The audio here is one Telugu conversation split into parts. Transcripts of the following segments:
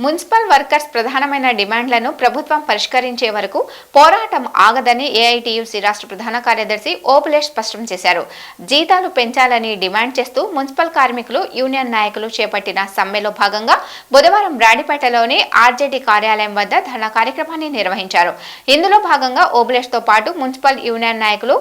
మున్సిపల్ వర్కర్స్ ప్రధానమైన డిమాండ్లను ప్రభుత్వం పరిష్కరించే వరకు పోరాటం ఆగదని ఏఐటియుసి రాష్ట్ర ప్రధాన కార్యదర్శి ఓపులేష్ స్పష్టం చేశారు. జీతాలు పెంచాలని డిమాండ్ చేస్తూ మున్సిపల్ కార్మికులు యూనియన్ నాయకులు చేపట్టిన సమ్మెలో భాగంగా బుధవారం రాడిపేటలోని ఆర్జేడీ కార్యాలయం వద్ద ధర్నా కార్యక్రమాన్ని నిర్వహించారు. ఇందులో భాగంగా ఓబులేష్తో పాటు మున్సిపల్ యూనియన్ నాయకులు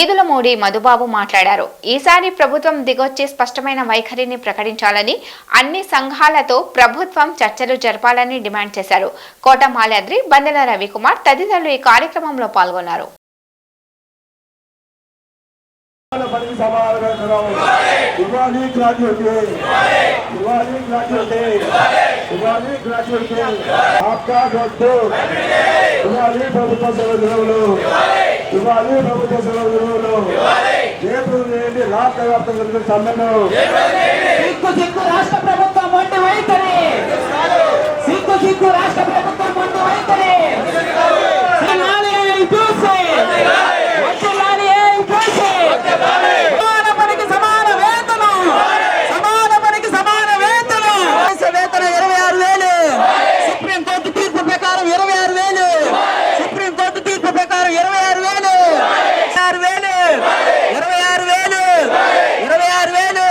ఈదులమూడి మధుబాబు మాట్లాడారు. ఈసారి ప్రభుత్వం దిగొచ్చి స్పష్టమైన వైఖరిని ప్రకటించాలని అన్ని సంఘాలతో ప్రభుత్వం చర్చలు జరపాలని డిమాండ్ చేశారు. కోట మాల్యాద్రి బందెల రవికుమార్ తదితరులు ఈ కార్యక్రమంలో పాల్గొన్నారు. ఇవ్వాలి ప్రభుత్వ రేపు రాష్ట్ర వ్యాప్తంగా సమ్మెను రాష్ట్ర ప్రభుత్వం వంటి వైఖరి సిగ్గు సిగ్గు రాష్ట్ర ప్రభుత్వం మొండి వైఖరి వర్ధిల్లాలి చూసి వర్ధిల్లాలి చూసి సమాన పనికి సమాన వేతనం సమాన పనికి సమాన వేతనం కనీస వేతనం ఇరవై ఆరు వేలు సుప్రీం కోర్టు తీర్పు ప్రకారం ఇరవై ఆరు వేలు సుప్రీం కోర్టు తీర్పు ప్రకారం ఇరవై ఆరు వేలు ఆరు వేలు ఇరవై ఆరు వేలు. ఇరవై ఆరు వేలు.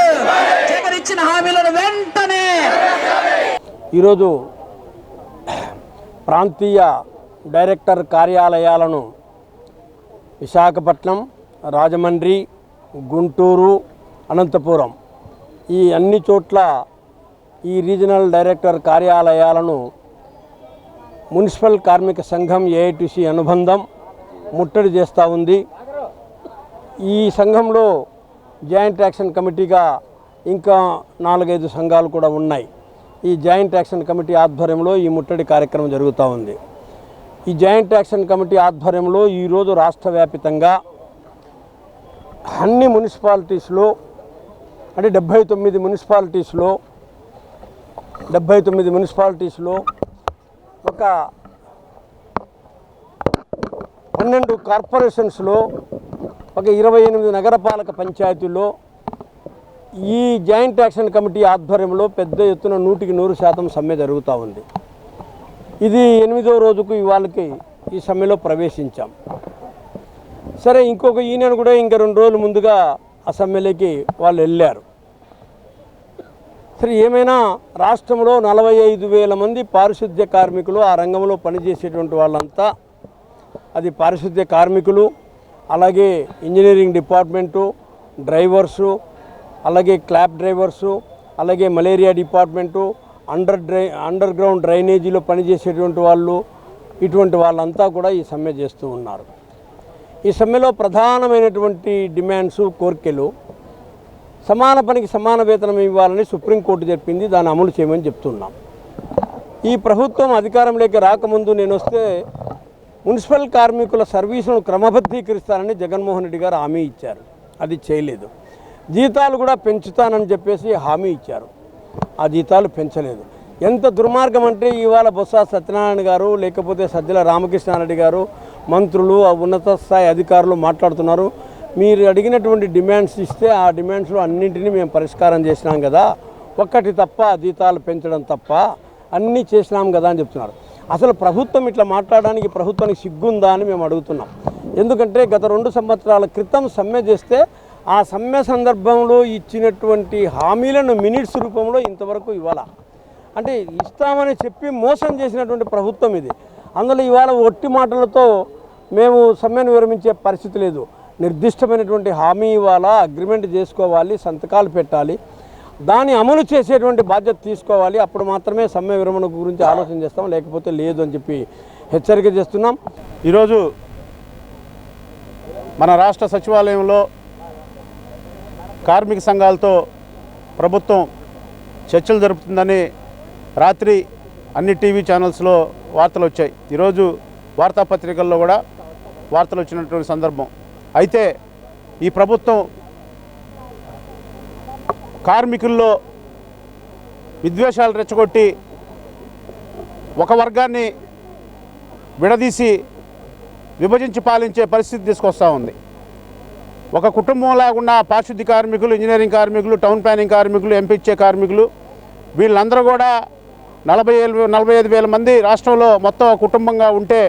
ఇచ్చిన హామీలను వెంటనే ఈరోజు ప్రాంతీయ డైరెక్టర్ కార్యాలయాలను విశాఖపట్నం రాజమండ్రి గుంటూరు అనంతపురం ఈ అన్ని చోట్ల ఈ రీజనల్ డైరెక్టర్ కార్యాలయాలను మున్సిపల్ కార్మిక సంఘం ఏఐటిసి అనుబంధం ముట్టడి చేస్తూ ఉంది. ఈ సంఘంలో జాయింట్ యాక్షన్ కమిటీగా ఇంకా నాలుగైదు సంఘాలు కూడా ఉన్నాయి. ఈ జాయింట్ యాక్షన్ కమిటీ ఆధ్వర్యంలో ఈ ముట్టడి కార్యక్రమం జరుగుతూ ఉంది. ఈ జాయింట్ యాక్షన్ కమిటీ ఆధ్వర్యంలో ఈరోజు రాష్ట్ర వ్యాపితంగా అన్ని మున్సిపాలిటీస్లో అంటే డెబ్భై తొమ్మిది మున్సిపాలిటీస్లో డెబ్భై తొమ్మిది మున్సిపాలిటీస్లో ఒక పన్నెండు కార్పొరేషన్స్లో ఒక ఇరవై ఎనిమిది నగరపాలక పంచాయతీల్లో ఈ జాయింట్ యాక్షన్ కమిటీ ఆధ్వర్యంలో పెద్ద ఎత్తున నూటికి నూరు శాతం సమ్మె జరుగుతూ ఉంది. ఇది ఎనిమిదో రోజుకు ఇవాళకి ఈ సమ్మెలో ప్రవేశించాం. సరే ఇంకొక యూనియన్ కూడా ఇంకా రెండు రోజులు ముందుగా ఆ సమ్మెలోకి వాళ్ళు వెళ్ళారు. సరే ఏమైనా రాష్ట్రంలో నలభై ఐదు వేల మంది పారిశుద్ధ్య కార్మికులు ఆ రంగంలో పనిచేసేటువంటి వాళ్ళంతా అది పారిశుద్ధ్య కార్మికులు అలాగే ఇంజనీరింగ్ డిపార్ట్మెంటు డ్రైవర్సు అలాగే క్లాప్ డ్రైవర్సు అలాగే malaria department under dry under ground డ్రైనేజీలో పనిచేసేటువంటి వాళ్ళు ఇటువంటి వాళ్ళంతా కూడా ఈ సమ్మె చేస్తూ ఉన్నారు. ఈ సమ్మెలో ప్రధానమైనటువంటి డిమాండ్స్ కోరికలు సమాన పనికి సమాన వేతనం ఇవ్వాలని సుప్రీంకోర్టు చెప్పింది దాన్ని అమలు చేయమని చెప్తున్నాం. ఈ ప్రభుత్వం అధికారంలోకి రాకముందు నేను వస్తే మున్సిపల్ కార్మికుల సర్వీసులను క్రమబద్ధీకరిస్తానని జగన్మోహన్ రెడ్డి గారు హామీ ఇచ్చారు. అది చేయలేదు. జీతాలు కూడా పెంచుతానని చెప్పేసి హామీ ఇచ్చారు. ఆ జీతాలు పెంచలేదు. ఎంత దుర్మార్గం అంటే ఇవాళ బొత్స సత్యనారాయణ గారు లేకపోతే సజ్జల రామకృష్ణారెడ్డి గారు మంత్రులు ఉన్నత స్థాయి అధికారులు మాట్లాడుతున్నారు. మీరు అడిగినటువంటి డిమాండ్స్ ఇస్తే ఆ డిమాండ్స్లో అన్నింటినీ మేము పరిష్కారం చేసినాం కదా. ఒక్కటి తప్ప జీతాలు పెంచడం తప్ప అన్నీ చేసినాం కదా అని చెప్తున్నారు. అసలు ప్రభుత్వం ఇట్లా మాట్లాడడానికి ప్రభుత్వానికి సిగ్గుందా అని మేము అడుగుతున్నాం. ఎందుకంటే గత రెండు సంవత్సరాల క్రితం సమ్మె చేస్తే ఆ సమ్మె సందర్భంలో ఇచ్చినటువంటి హామీలను మినిట్స్ రూపంలో ఇంతవరకు ఇవ్వాల. అంటే ఇస్తామని చెప్పి మోసం చేసినటువంటి ప్రభుత్వం ఇది. అందులో ఇవాళ ఒట్టి మాటలతో మేము సమ్మెను విరమించే పరిస్థితి లేదు. నిర్దిష్టమైనటువంటి హామీ ఇవ్వాలా అగ్రిమెంట్ చేసుకోవాలి సంతకాలు పెట్టాలి. దాన్ని అమలు చేసేటువంటి బాధ్యత తీసుకోవాలి. అప్పుడు మాత్రమే సమ్మె విరమణ గురించి ఆలోచన చేస్తాం. లేకపోతే లేదు అని చెప్పి హెచ్చరిక చేస్తున్నాం. ఈరోజు మన రాష్ట్ర సచివాలయంలో కార్మిక సంఘాలతో ప్రభుత్వం చర్చలు జరుపుతుందని రాత్రి అన్ని టీవీ ఛానల్స్లో వార్తలు వచ్చాయి. ఈరోజు వార్తాపత్రికల్లో కూడా వార్తలు వచ్చినటువంటి సందర్భం. అయితే ఈ ప్రభుత్వం కార్మికుల్లో విద్వేషాలు రెచ్చగొట్టి ఒక వర్గాన్ని విడదీసి విభజించి పాలించే పరిస్థితి తీసుకొస్తూ ఉంది. ఒక కుటుంబం లేకుండా పారిశుద్ధ్య కార్మికులు ఇంజనీరింగ్ కార్మికులు టౌన్ ప్లానింగ్ కార్మికులు ఎంపిచ్చే కార్మికులు వీళ్ళందరూ కూడా నలభై ఏళ్ళు నలభై ఐదు వేల మంది రాష్ట్రంలో మొత్తం కుటుంబంగా ఉంటే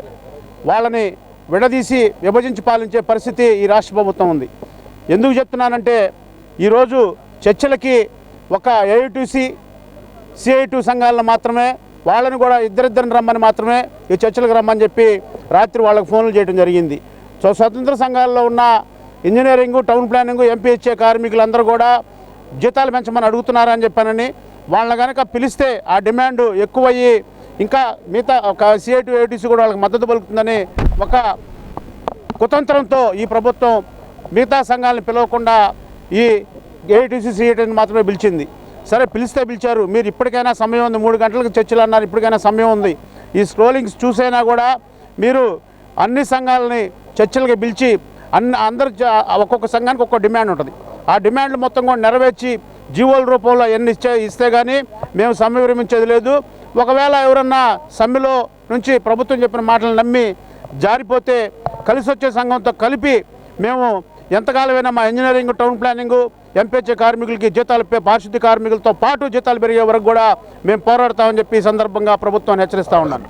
వాళ్ళని విడదీసి విభజించి పాలించే పరిస్థితి ఈ రాష్ట్ర ప్రభుత్వం ఉంది. ఎందుకు చెప్తున్నానంటే ఈరోజు చర్చలకి ఒక ఏఐటీసీ సిఐ టూ సంఘాలను మాత్రమే వాళ్ళని కూడా ఇద్దరిద్దరిని రమ్మని మాత్రమే ఈ చర్చలకు రమ్మని చెప్పి రాత్రి వాళ్ళకి ఫోన్లు చేయడం జరిగింది. సో స్వతంత్ర సంఘాల్లో ఉన్న ఇంజనీరింగ్ టౌన్ ప్లానింగ్ ఎంపీహెచ్ఏ కార్మికులందరూ కూడా జీతాలు పెంచమని అడుగుతున్నారని చెప్పానని వాళ్ళని కనుక పిలిస్తే ఆ డిమాండ్ ఎక్కువయ్యి ఇంకా మిగతా ఒక సిఐటి ఏటీసీ కూడా వాళ్ళకి మద్దతు పలుకుతుందని ఒక కుతంత్రంతో ఈ ప్రభుత్వం మిగతా సంఘాలను పిలవకుండా ఈ ఏఐటీసీ సిఐటీని మాత్రమే పిలిచింది. సరే పిలిస్తే పిలిచారు. మీరు ఇప్పటికైనా సమయం ఉంది. మూడు గంటలకు చర్చలు అన్నారు. ఇప్పటికైనా సమయం ఉంది. ఈ స్క్రోలింగ్స్ చూసైనా కూడా మీరు అన్ని సంఘాలని చర్చలకి పిలిచి అన్ని అందరు ఒక్కొక్క సంఘానికి ఒక్కొక్క డిమాండ్ ఉంటుంది. ఆ డిమాండ్లు మొత్తం కూడా నెరవేర్చి జీవోల రూపంలో ఎన్ని ఇచ్చే ఇస్తే కానీ మేము సమ్మె విరమించేది లేదు. ఒకవేళ ఎవరన్నా సమ్మెలో నుంచి ప్రభుత్వం చెప్పిన మాటలు నమ్మి జారిపోతే కలిసి వచ్చే సంఘంతో కలిపి మేము ఎంతకాలమైనా మా ఇంజనీరింగ్ టౌన్ ప్లానింగ్ ఎంపీహెచ్ఏ కార్మికులకి జీతాలు పారిశుద్ధ్య కార్మికులతో పాటు జీతాలు పెరిగే వరకు కూడా మేము పోరాడతామని చెప్పి ఈ సందర్భంగా ప్రభుత్వాన్ని హెచ్చరిస్తూ ఉన్నాను.